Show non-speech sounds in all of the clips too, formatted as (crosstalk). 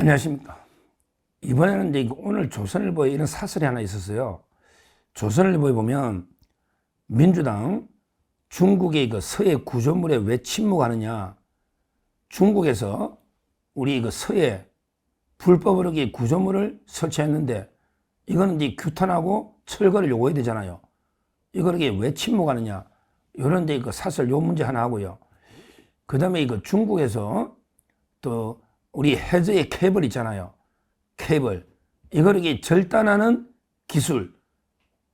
안녕하십니까. 이번에는 이제 오늘 조선일보에 이런 사설이 하나 있었어요. 조선일보에 보면 민주당 중국의 그 서해 구조물에 왜 침묵하느냐. 중국에서 우리 그 서해 불법으로 이 구조물을 설치했는데 이거는 이제 규탄하고 철거를 요구해야 되잖아요. 이걸 이게 왜 침묵하느냐. 이런 데그 사설 요 문제 하나 하고요. 그 다음에 이거 중국에서 또 우리 해저의 케이블 있잖아요. 케이블. 이게 절단하는 기술.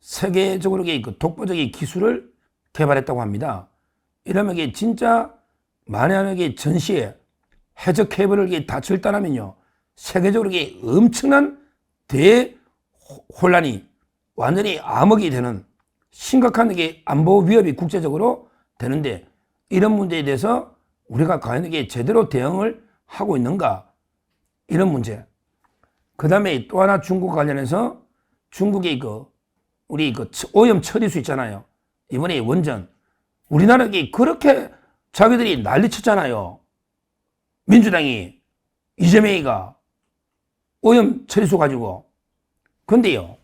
세계적으로 그 독보적인 기술을 개발했다고 합니다. 이러면 이게 진짜 만약에 전시에 해저 케이블을 다 절단하면요. 세계적으로 엄청난 대혼란이 완전히 암흑이 되는 심각한 안보 위협이 국제적으로 되는데 이런 문제에 대해서 우리가 과연 이게 제대로 대응을 하고 있는가 이런 문제. 그 다음에 또 하나 중국 관련해서 중국의 그 우리 그 오염 처리수 있잖아요. 이번에 원전 우리나라에 그렇게 자기들이 난리 쳤잖아요. 민주당이 이재명이가 오염 처리수 가지고 근데요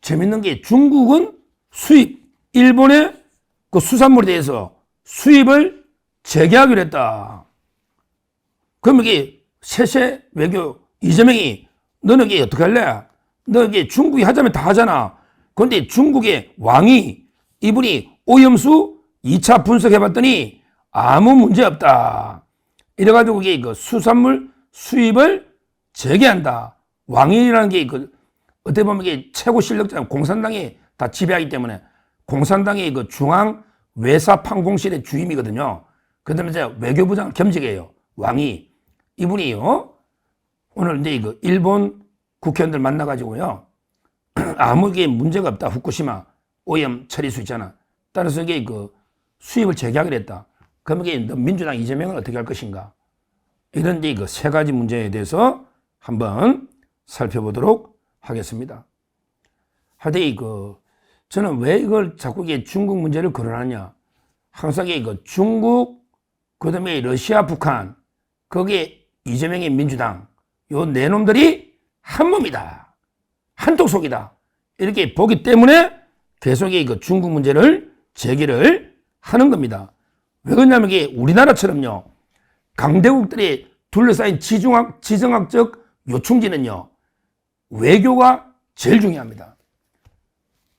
재밌는 게 중국은 수입 일본의 그 수산물에 대해서 수입을 재개하기로 했다. 그럼 이게 세세 외교 이재명이 너는 이게 어떻게 할래? 너 이게 중국이 하자면 다 하잖아. 그런데 중국의 왕이 이분이 오염수 2차 분석해 봤더니 아무 문제 없다. 이래가지고 이게 그 수산물 수입을 재개한다. 왕이라는 게 그 어떻게 보면 이게 최고 실력자 공산당이 다 지배하기 때문에 공산당의 그 중앙 외사 판공실의 주임이거든요. 그 다음에 이제 외교부장 겸직이에요. 왕이. 이분이요. 오늘 이제 그 일본 국회의원들 만나가지고요. (clears throat) 아무 게 문제가 없다. 후쿠시마 오염 처리수 있잖아. 따라서 이게 그 수입을 재개하기로 했다. 그러면 이게 민주당 이재명은 어떻게 할 것인가? 이런 이세 가지 문제에 대해서 한번 살펴보도록 하겠습니다. 하되 그 저는 왜 이걸 자꾸 이게 중국 문제를 거론하냐? 항상 그 중국 그 다음에 러시아, 북한 거기에 이재명의 민주당 요 네 놈들이 한 몸이다. 한쪽 속이다. 이렇게 보기 때문에 계속 그 중국 문제를 제기를 하는 겁니다. 왜 그러냐면 이게 우리나라처럼요. 강대국들이 둘러싸인 지정학, 지정학적 요충지는요. 외교가 제일 중요합니다.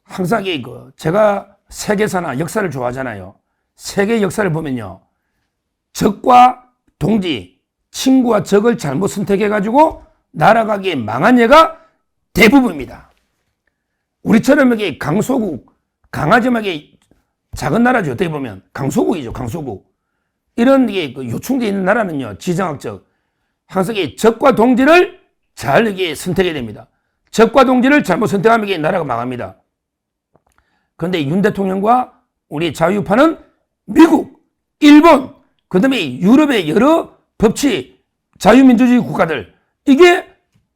항상 이그 제가 세계사나 역사를 좋아하잖아요. 세계 역사를 보면요. 적과 동지, 친구와 적을 잘못 선택해가지고 날아가기에 망한 예가 대부분입니다. 우리처럼 이게 강소국, 강하지막에 작은 나라죠. 어떻게 보면 강소국이죠. 강소국. 이런 게그 요충지에 있는 나라는요. 지정학적 항상 이 적과 동지를 잘 이게 선택해야 됩니다. 적과 동지를 잘못 선택하면 이게 나라가 망합니다. 그런데 윤 대통령과 우리 자유파는 미국, 일본, 그 다음에 유럽의 여러 법치, 자유민주주의 국가들, 이게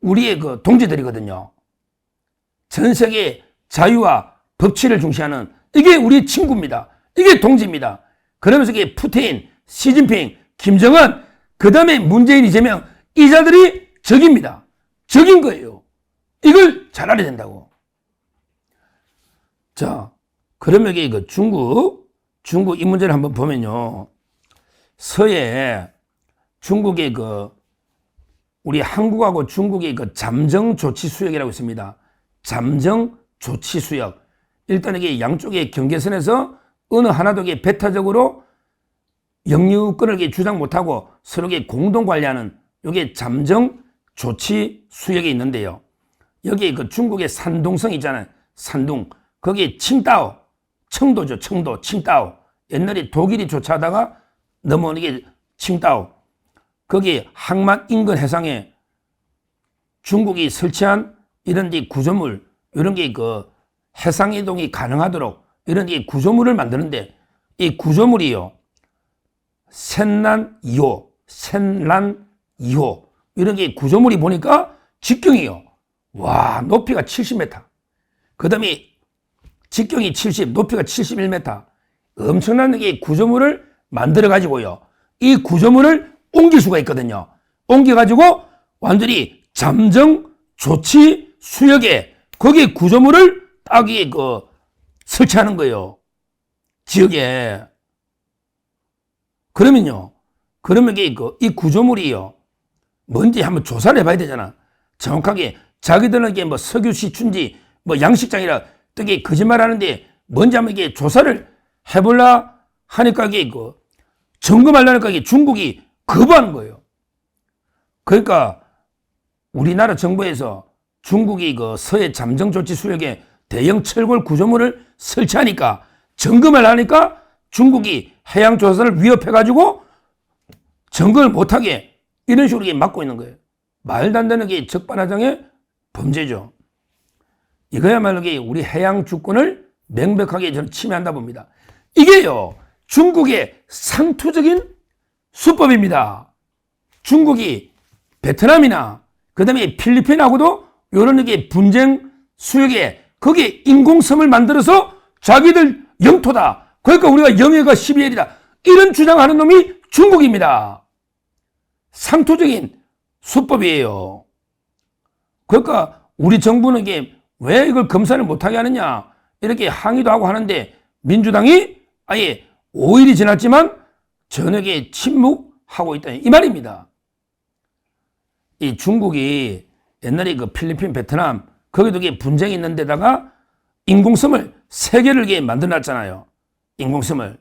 우리의 그 동지들이거든요. 전 세계 자유와 법치를 중시하는 이게 우리 친구입니다. 이게 동지입니다. 그러면서 이게 푸틴, 시진핑, 김정은, 그 다음에 문재인, 이재명, 이 자들이 적입니다. 적인 거예요. 이걸 잘 알아야 된다고. 자, 그러면 이게 그 중국, 중국 이 문제를 한번 보면요. 서해 중국의 그 우리 한국하고 중국의 그 잠정 조치 수역이라고 있습니다. 잠정 조치 수역. 일단 이게 양쪽의 경계선에서 어느 하나도 이게 배타적으로 영유권을 주장 못하고 서로 공동 관리하는 이게 잠정 조치 수역이 있는데요. 여기 그 중국의 산둥성 있잖아요. 산둥. 거기 칭따오. 청도죠. 청도. 칭따오. 옛날에 독일이 조차하다가 넘어오는 게 칭따오. 거기 항만 인근 해상에 중국이 설치한 이런 게 구조물, 이런 게 그 해상 이동이 가능하도록 이런 게 구조물을 만드는데 이 구조물이요. 센란 2호, 센란 2호 이런 게 구조물이 보니까 직경이요. 와, 높이가 70m. 그 다음에 직경이 70, 높이가 71m. 엄청난 게 구조물을 만들어 가지고요. 이 구조물을 옮길 수가 있거든요. 옮겨 가지고 완전히 잠정 조치 수역에 거기에 구조물을 딱이 그 설치하는 거예요. 지역에. 그러면요. 그러면 이게 그, 이 구조물이요. 뭔지 한번 조사를 해봐야 되잖아. 정확하게 자기들은 이게 뭐 석유시 춘지 뭐 양식장이라 되게 거짓말 하는데 뭔지 한번 이게 조사를 해볼라 하니까 이게 그 점검하려니까 이게 중국이 거부하는 거예요. 그러니까 우리나라 정부에서 중국이 그 서해 잠정 조치 수역에 대형 철골 구조물을 설치하니까 점검을 하니까 중국이 해양 조사를 위협해 가지고 점검을 못하게 이런 식으로 막고 있는 거예요. 말도 안 되는 게 적반하장의 범죄죠. 이거야말로 우리 해양 주권을 명백하게 저는 침해한다 봅니다. 이게요, 중국의 상투적인 수법입니다. 중국이 베트남이나 그 다음에 필리핀하고도 이런 게 분쟁 수역에 거기에 인공섬을 만들어서 자기들 영토다. 그러니까 우리가 영해가 12일이다. 이런 주장하는 놈이 중국입니다. 상투적인 수법이에요. 그러니까 우리 정부는 이게 왜 이걸 검사를 못하게 하느냐 이렇게 항의도 하고 하는데 민주당이 아예 5일이 지났지만 전역에 침묵하고 있다 이 말입니다. 이 중국이 옛날에 그 필리핀, 베트남 거기도 분쟁이 있는 데다가 인공섬을 세 개를 이게 만들어 놨잖아요. 인공섬을.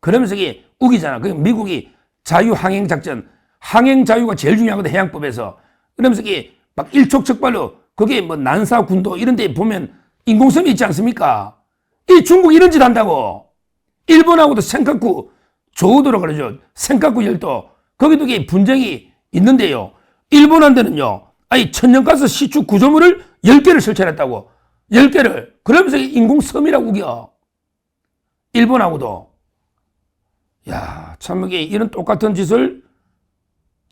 그러면서 이게 우기잖아. 그 미국이 자유항행 작전, 항행 자유가 제일 중요하거든, 해양법에서. 그러면서 이게 막 일촉즉발로 거기에 뭐 난사 군도 이런 데 보면 인공섬이 있지 않습니까? 이 중국 이런 짓 한다고. 일본하고도 센카쿠 조우도로 그러죠. 센카쿠 열도. 거기도 분쟁이 있는데요. 일본한테는요. 아니 천연가스 시추 구조물을 10개를 설치했다고. 10개를. 그러면서 인공섬이라고 우겨. 일본하고도. 야, 참 이게 이런 똑같은 짓을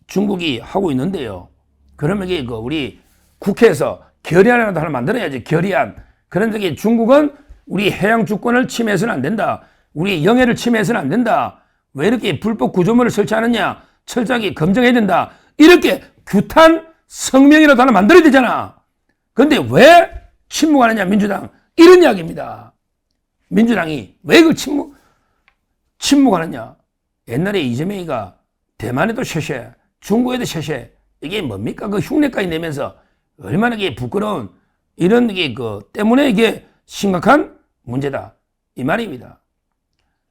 중국이 하고 있는데요. 그러면 이게 그 우리 국회에서 결의안이라도 하나 만들어야지. 결의안. 그런데 이게 중국은 우리 해양 주권을 침해해서는 안 된다. 우리 영해를 침해해서는 안 된다. 왜 이렇게 불법 구조물을 설치하느냐? 철저하게 검증해야 된다. 이렇게 규탄 성명이라도 하나 만들어야 되잖아. 근데 왜 침묵하느냐, 민주당. 이런 이야기입니다. 민주당이 왜 그걸 침묵, 침묵하느냐. 옛날에 이재명이가 대만에도 셔셔, 중국에도 셔셔. 이게 뭡니까? 그 흉내까지 내면서 얼마나 이게 부끄러운 이런 게 그 때문에 이게 심각한 문제다. 이 말입니다.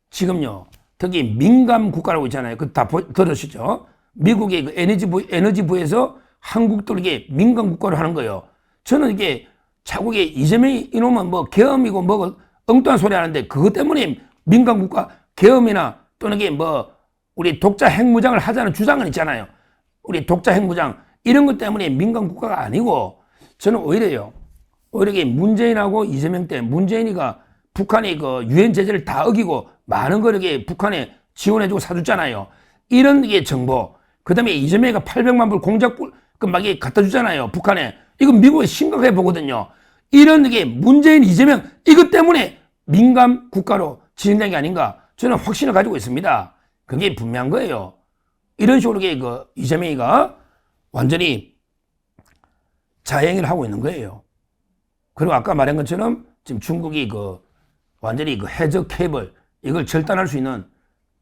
지금요, 특히 민감 국가라고 있잖아요. 그 다 들으시죠? 미국의 그 에너지부, 에너지부에서 한국도 이게 민감 국가로 하는 거예요. 저는 이게 자국에 이재명이 이놈은 뭐 계엄이고 뭐 엉뚱한 소리 하는데 그것 때문에 민감 국가 계엄이나 또는 이게 뭐 우리 독자 핵무장을 하자는 주장은 있잖아요. 우리 독자 핵무장 이런 것 때문에 민감 국가가 아니고 저는 오히려요. 오히려 문재인하고 이재명 때 문재인이가 북한의 그 유엔 제재를 다 어기고 많은 걸 이렇게 북한에 지원해주고 사줬잖아요. 이런 게 정보. 그 다음에 이재명이가 800만 불 공작불 그막 이게 갖다 주잖아요. 북한에. 이건 미국에 심각하게 보거든요. 이런 게 문재인, 이재명 이것 때문에 민감 국가로 진행된 게 아닌가 저는 확신을 가지고 있습니다. 그게 분명한 거예요. 이런 식으로 그 이재명이가 완전히 자행을 하고 있는 거예요. 그리고 아까 말한 것처럼 지금 중국이 그 완전히 그 해적 케이블 이걸 절단할 수 있는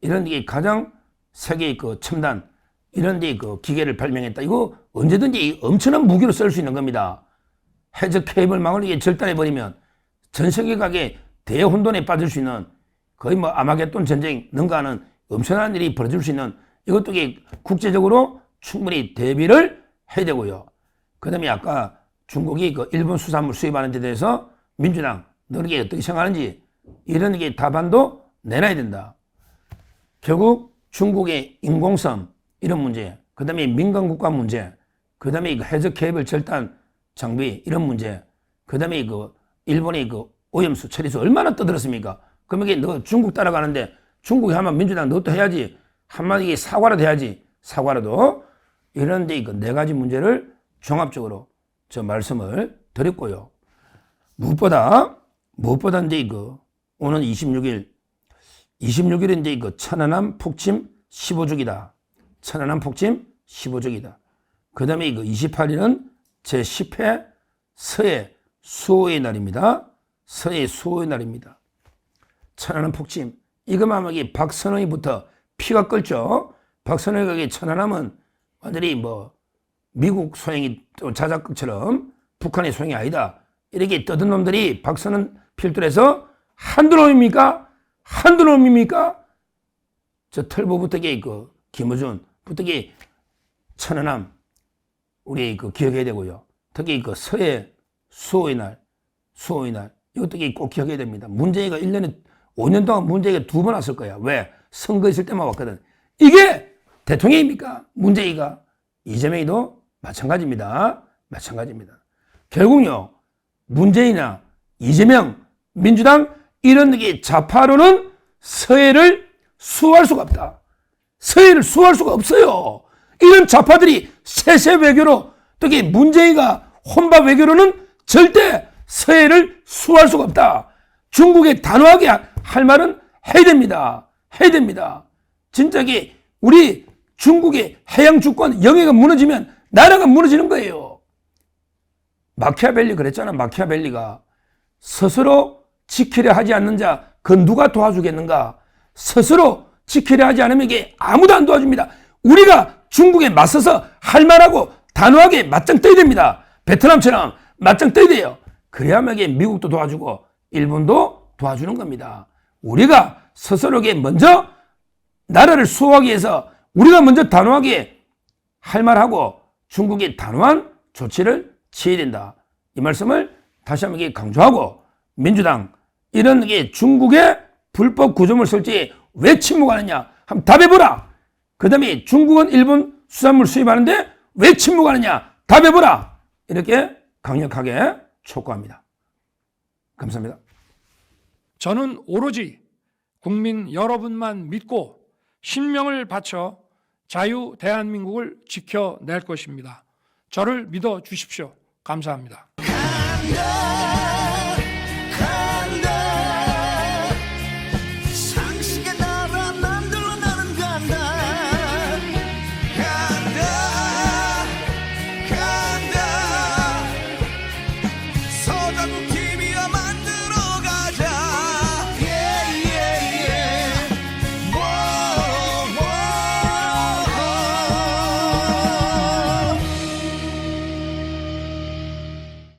이런 게 가장 세계의 그 첨단 이런 데 그 기계를 발명했다. 이거 언제든지 엄청난 무기로 쓸 수 있는 겁니다. 해적 케이블망을 이게 절단해 버리면 전 세계가 대혼돈에 빠질 수 있는 거의 뭐 아마겟돈 전쟁 능가하는 엄청난 일이 벌어질 수 있는 이것도 이게 국제적으로 충분히 대비를 해야 되고요. 그 다음에 아까 중국이 그 일본 수산물 수입하는 데 대해서 민주당 너는 게 어떻게 생각하는지 이런 게 답안도 내놔야 된다. 결국 중국의 인공섬 이런 문제, 그 다음에 민간국가 문제, 그 다음에 그 해적 케이블 절단 장비 이런 문제, 그 다음에 그 일본의 그 오염수 처리수 얼마나 떠들었습니까? 그러면 이게 너 중국 따라가는데 중국이 하면 민주당 너도 해야지 한마디 사과라도 해야지 사과라도 이런데 그 네 가지 문제를 종합적으로 저 말씀을 드렸고요. 무엇보다 무엇보다 이제 그 오늘 26일 26일은 이제 그 천안함 폭침 15주기다. 천안함 폭침 15주기다. 그 다음에 그 28일은 제10회 서해 수호의 날입니다. 서해 수호의 날입니다. 천안함 폭침. 하기 박선호이부터 피가 끓죠. 박선호에게 천안함은 완전히 뭐 미국 소행이 또 자작극처럼 북한의 소행이 아니다. 이렇게 떠든 놈들이 박선원 필두에서 한두 놈입니까? 한두 놈입니까? 저 털보부터기 그 김어준 부터기 천안함 우리 그 기억해야 되고요. 특히 그 서해 수호의 날, 수호의 날 이것도 꼭 기억해야 됩니다. 문재인가 1년에 5년 동안 문재인가 두 번 왔을 거야. 왜? 선거 있을 때만 왔거든. 이게 대통령입니까? 문재인가? 이재명이도 마찬가지입니다. 마찬가지입니다. 결국요, 문재인이나 이재명, 민주당 이런 게 좌파로는 서해를 수호할 수가 없다. 서해를 수호할 수가 없어요. 이런 좌파들이 세세 외교로 특히 문재인가 혼밥 외교로는 절대 서해를 수호할 수가 없다. 중국에 단호하게 할 말은 해야 됩니다. 해야 됩니다. 진짜게 우리 중국의 해양 주권 영해가 무너지면 나라가 무너지는 거예요. 마키아벨리 그랬잖아. 마키아벨리가 스스로 지키려 하지 않는 자, 그 누가 도와주겠는가? 스스로 지키려 하지 않으면 이게 아무도 안 도와줍니다. 우리가 중국에 맞서서 할 말하고 단호하게 맞짱 떠야 됩니다. 베트남처럼 맞짱 떠야 돼요. 그래야만 이게 미국도 도와주고 일본도 도와주는 겁니다. 우리가 스스로게 먼저 나라를 수호하기 위해서 우리가 먼저 단호하게 할 말하고 중국이 단호한 조치를 취해야 된다. 이 말씀을 다시 한번 강조하고 민주당 이런 게 중국의 불법 구조물 설치에 왜 침묵하느냐? 한번 답해보라. 그 다음에 중국은 일본 수산물 수입하는데 왜 침묵하느냐? 답해보라. 이렇게 강력하게 촉구합니다. 감사합니다. 저는 오로지 국민 여러분만 믿고 신명을 바쳐 자유 대한민국을 지켜낼 것입니다. 저를 믿어 주십시오. 감사합니다. 너